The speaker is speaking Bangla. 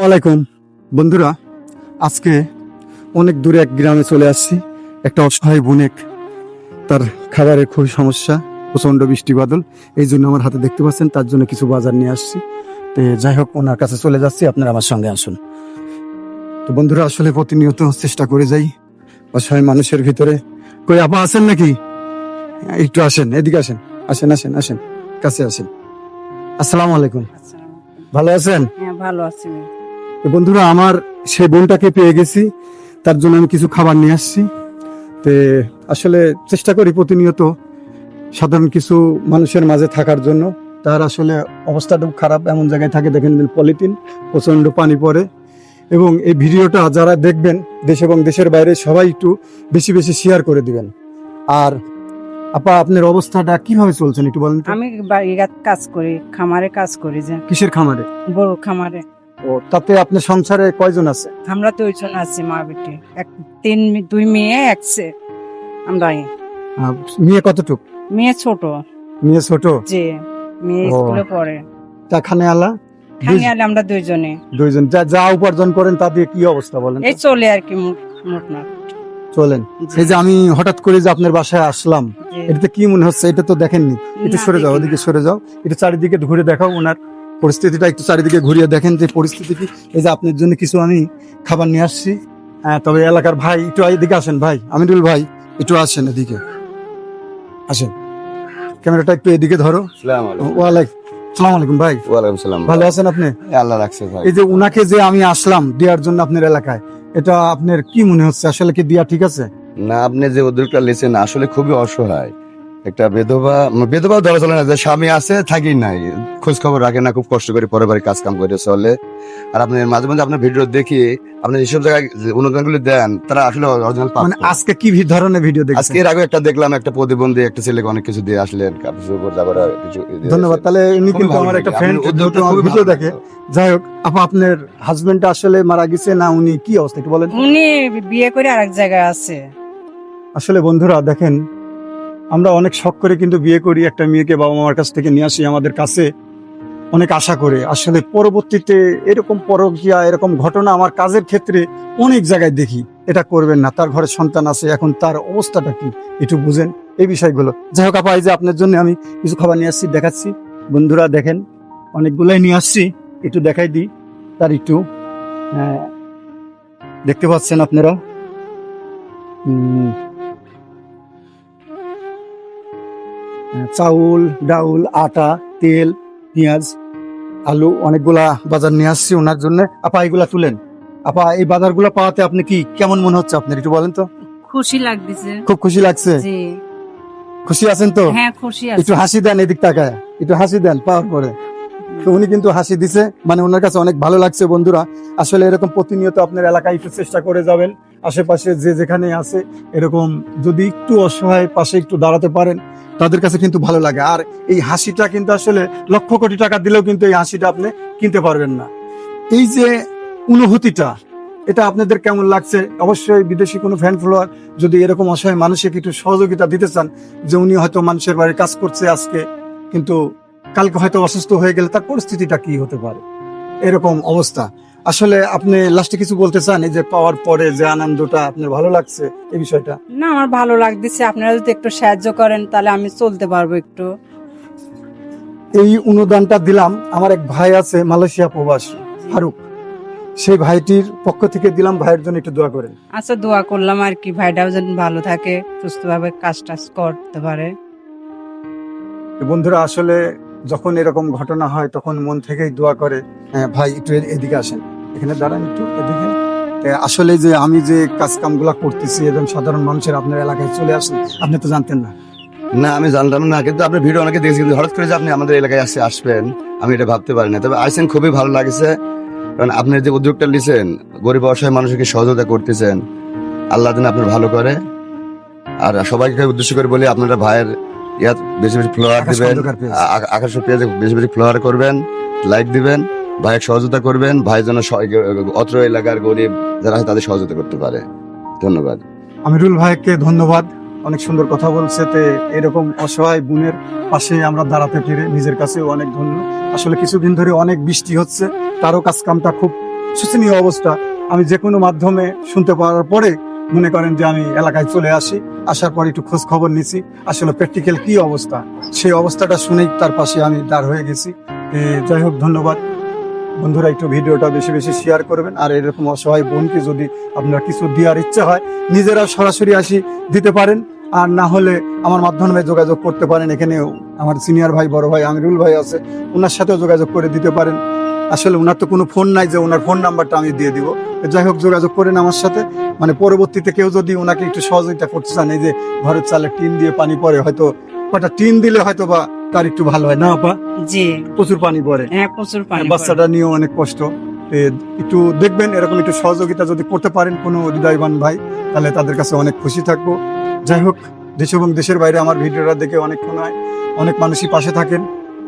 ওয়ালাইকুম বন্ধুরা, আজকে অনেক দূরে এক গ্রামে চলে আসছি। একটা অসহায় বোনেক তার খাবারের খুবই সমস্যা, প্রচণ্ড বৃষ্টি বাদল। এই জন্য আমার হাতে দেখতে পাচ্ছেন, তার জন্য কিছু বাজার নিয়ে আসছি। তো যাই হোক, ওনার কাছে চলে যাচ্ছি, আপনারা আমার সঙ্গে আসুন। তো বন্ধুরা, আসলে প্রতিনিয়ত চেষ্টা করে যাই। অসহায় মানুষের ভিতরে। কই, আপা আছেন নাকি? একটু আসেন, এদিকে আসেন। আসেন আসেন আসেন, কাছে আসেন। আসসালামু আলাইকুম। ভালো আছেন? হ্যাঁ ভালো আছি। বন্ধুরা আমার সেই বোনটাকে পেয়ে গেছি। তার জন্য আমি কিছু খাবার নিয়ে আসছি। তে আসলে চেষ্টা করি প্রতিনিয়ত সাধারণ কিছু মানুষের মাঝে থাকার জন্য। তার আসলে অবস্থাটা খুব খারাপ এমন জায়গায় থাকে দেখেন পলিথিন প্রচণ্ড পানি পড়ে। এবং এই ভিডিওটা যারা দেখবেন দেশ এবং দেশের বাইরে সবাই একটু বেশি বেশি শেয়ার করে দিবেন। আর আপা আপনার অবস্থাটা কীভাবে চলছেন একটু বলেন আমি কাজ করি খামারে কাজ করি যে। কিসের খামারে? বড় খামারে। ও তাতে আপনার সংসারে কয়জন আছে? আমরা দুইজন আছি মা বেটি। এক তিন দুই মেয়ে এক ছে আমরা মেয়ে কতটুক? মেয়ে ছোট। মেয়ে ছোট? যে মেয়ে ও। স্কুলে পড়ে। তা খানে আলা? আমরা দুইজনে। দুইজন। যা যা উপার্জন করেন তা দিয়ে কি অবস্থা বলেন তো? এই চলে আর কি মোট মোট না। চলেন। এই যে আমি হঠাৎ করে যে আপনার বাসায় আসলাম যে- এটাতে কি মনে হচ্ছে? এটা তো দেখেননি। একটু না, সরে যাও। ওদিকে সরে যাও। একটু চারিদিকে ঘুরে দেখাও ওনার পরিস্থিতিটা একটু চারিদিকে ঘুরিয়ে দেখেন যে পরিস্থিতি কি। এই যে আপনার জন্য কিছু আমি খাবার নিয়ে আসছি। হ্যাঁ, তবে এলাকার ভাই একটু এদিকে আসেন ভাই। আমিরুল ভাই একটু আসেন এদিকে। আসেন। ক্যামেরাটা একটু এদিকে ধরো। ওয়ালাইকুম। সালাম আলাইকুম ভাই। ওয়ালাইকুম সালাম ভালো আছেন আপনি? আল্লাহ রাখছে ভাই। এই যে উনাকে যে আমি আসলাম দেওয়ার জন্য আপনার এলাকায় এটা আপনার কি মনে হচ্ছে? আসলে কি দিয়া ঠিক আছে? না আপনি যে উদ্যোগটা লিখছেন আসলে খুবই অসহায়। একটা বেধবা বেধবা ধরা চলে না যে স্বামী আছে থাকি নাই। খোঁজ খবর রাখে না খুব কষ্ট করে পরে বাড়ি কাজ কাম করে চলে। আর আপনি মাঝে মাঝে আপনার ভিডিও দেখি আপনি যেসব জায়গায় অনুদান গুলি দেন তারা আসলে অরিজিনাল মানে আজকে কি ধরনের ভিডিও আজকে দেখছেন এর আগে একটা দেখলাম একটা প্রতিবন্ধী একটা ছেলেকে অনেক কিছু দিয়ে আসলেন যাবার কিছু ধন্যবাদ। তাহলে উনি কিন্তু আমার একটা। ফ্রেন্ড ভিডিও ভালো দেখে। যাই হোক আপা আপনার হাজবেন্ডটা আসলে মারা গেছে না উনি? কি অবস্থা একটু বলেন। উনি বিয়ে করে আরেক জায়গায় আছে। আসলে বন্ধুরা দেখেন আমরা অনেক শখ করে কিন্তু বিয়ে করি, একটা মেয়েকে বাবা মার কাছ থেকে নিয়ে আসি আমাদের কাছে। অনেক আশা করে। আসলে পরবর্তীতে এরকম পরকিয়া, এরকম ঘটনা আমার কাজের ক্ষেত্রে অনেক জায়গায় দেখি। এটা করবেন না, তার ঘরে সন্তান আছে, এখন তার অবস্থাটা কি? একটু বুঝেন এই বিষয়গুলো। যাই হোক, আপা, এই যে আপনার জন্য আমি কিছু খাবার নিয়ে আসছি, দেখাচ্ছি। বন্ধুরা দেখেন, অনেকগুলাই নিয়ে আসছি। একটু দেখাই দিই, তার একটু দেখতে পাচ্ছেন আপনারা? চাউল ডাউল আটা তেল পেঁয়াজ আলু অনেকগুলা বাজার নিয়ে আসছি ওনার জন্য। আপা এগুলা তুলেন। আপা এই বাজারগুলো পাওয়াতে আপনি কি কেমন মনে হচ্ছে আপনার একটু বলেন তো? খুশি লাগতেছে। খুব খুশি লাগছে? খুশি আছেন তো? হ্যাঁ খুশি একটু হাসি দেন এদিক তাকায়। একটু হাসি দেন পাওয়ার পরে। তো উনি কিন্তু হাসি দিছে। মানে ওনার কাছে অনেক ভালো লাগছে বন্ধুরা। আসলে এরকম প্রতিনিয়ত আপনার এলাকায় একটু চেষ্টা করে যাবেন। আশেপাশে যে যেখানে আছে, এরকম যদি একটু অসহায় পাশে একটু দাঁড়াতে পারেন, তাদের কাছে কিন্তু ভালো লাগে। আর এই হাসিটা কিন্তু আসলে লক্ষ কোটি টাকা দিলেও কিন্তু এই হাসিটা আপনি কিনতে পারবেন না। এই যে অনুভূতিটা, এটা আপনাদের কেমন লাগছে? অবশ্যই বিদেশি কোনো ফ্যান ফলোয়ার যদি এরকম অসহায় মানুষকে একটু সহযোগিতা দিতে চান, যে উনি হয়তো মানুষের বাড়ি কাজ করছে আজকে, কিন্তু কালকে হয়তো অসুস্থ হয়ে গেলে তার পরিস্থিতিটা কি হতে পারে? এরকম অবস্থা। আসলে আপনি লাস্টে কিছু বলতে চান? এই যে পাওয়ার পরে যে আনন্দটা আপনার ভালো লাগছে এই বিষয়টা? না আমার ভালো লাগতেছে। আপনারা যদি একটু সাহায্য করেন তাহলে আমি চলতে পারব একটু। এই অনুদানটা দিলাম। আমার এক ভাই আছে মালয়েশিয়া প্রবাসী ফারুক। সেই ভাইটির পক্ষ থেকে দিলাম। ভাইয়ের জন্য একটু দোয়া করেন। আচ্ছা দোয়া করলাম আর কি। ভাইটাও যেন ভালো থাকে সুস্থভাবে কাজ টাজ করতে পারে। বন্ধুরা আসলে যখন এরকম ঘটনা হয় তখন মন থেকেই দোয়া করে হ্যাঁ, ভাই একটু এদিকে আসেন। এখানে দাঁড়ান একটু এদিকে। আসলে যে আমি যে কাজ কামগুলা করতেছি একজন সাধারণ মানুষের আপনার এলাকায় চলে আসেন আপনি তো জানতেন না। না আমি জানতাম না কিন্তু আপনার ভিডিও অনেকে দেখেছি কিন্তু হঠাৎ করে যে আপনি আমাদের এলাকায় আসে আসবেন আমি এটা ভাবতে পারি না। তবে আসেন খুবই ভালো লাগছে। কারণ আপনি যে উদ্যোগটা নিছেন গরিব অসহায় মানুষকে সহযোগিতা করতেছেন আল্লাহ দিন আপনার ভালো করে। আর সবাইকে উদ্দেশ্য করে বলি আপনারা ভাইয়ের ইয়াত বেশি বেশি ফ্লোয়ার আকাশ দিবেন খন্দকার পেজ। আ- বেশি বেশি ফ্লোয়ার করবেন লাইক দিবেন ভাইয়ের সহযোগিতা করবেন ভাই যেন অত্র এলাকার গরিব যারা তাদের সহযোগিতা করতে পারে। ধন্যবাদ। আমিরুল ভাইকে ধন্যবাদ। অনেক সুন্দর কথা বলছে তে এরকম অসহায় বোনের পাশে আমরা দাঁড়াতে পেরে নিজের কাছেও অনেক ধন্য। আসলে কিছুদিন ধরে অনেক বৃষ্টি হচ্ছে তারও কাজ কামটা খুব শোচনীয় অবস্থা। আমি যে কোনো মাধ্যমে শুনতে পাওয়ার পরে মনে করেন যে আমি এলাকায় চলে আসি, আসার পর একটু খোঁজ খবর নিছি, আসলে প্র্যাকটিক্যাল কি অবস্থা? সেই অবস্থাটা শুনেই তার পাশে আমি দাঁড় হয়ে গেছি। যাই হোক, ধন্যবাদ। বন্ধুরা, একটু ভিডিওটা বেশি বেশি শেয়ার করবেন। আর এরকম অসহায় বোনকে যদি আপনার কিছু দেওয়ার ইচ্ছা হয়, নিজেরা সরাসরি আসি দিতে পারেন। আর না হলে আমার মাধ্যমে যোগাযোগ করতে পারেন। এখানে আমার সিনিয়র ভাই, বড় ভাই আমিরুল ভাই আছে, ওনার সাথেও যোগাযোগ করে দিতে পারেন। আসলে ওনার তো কোনো ফোন নাই যে ওনার ফোন নাম্বারটা আমি দিয়ে দিব। যাই হোক যোগাযোগ করেন আমার সাথে। মানে পরবর্তীতে কেউ যদি ওনাকে একটু সহযোগিতা করতে চান এই যে ঘরের চালে টিন দিয়ে পানি পড়ে হয়তো কটা টিন দিলে হয়তো বা তার একটু ভালো হয়। না আপা? জি। প্রচুর পানি পড়ে। হ্যাঁ প্রচুর পানি বাচ্চাটা নিয়েও অনেক কষ্ট। একটু দেখবেন এরকম একটু সহযোগিতা যদি করতে পারেন কোনো হৃদয়বান ভাই তাহলে তাদের কাছে অনেক খুশি থাকব। যাই হোক দেশ এবং দেশের বাইরে আমার ভিডিওটা দেখে অনেকক্ষণ হয়। অনেক মানুষই পাশে থাকেন।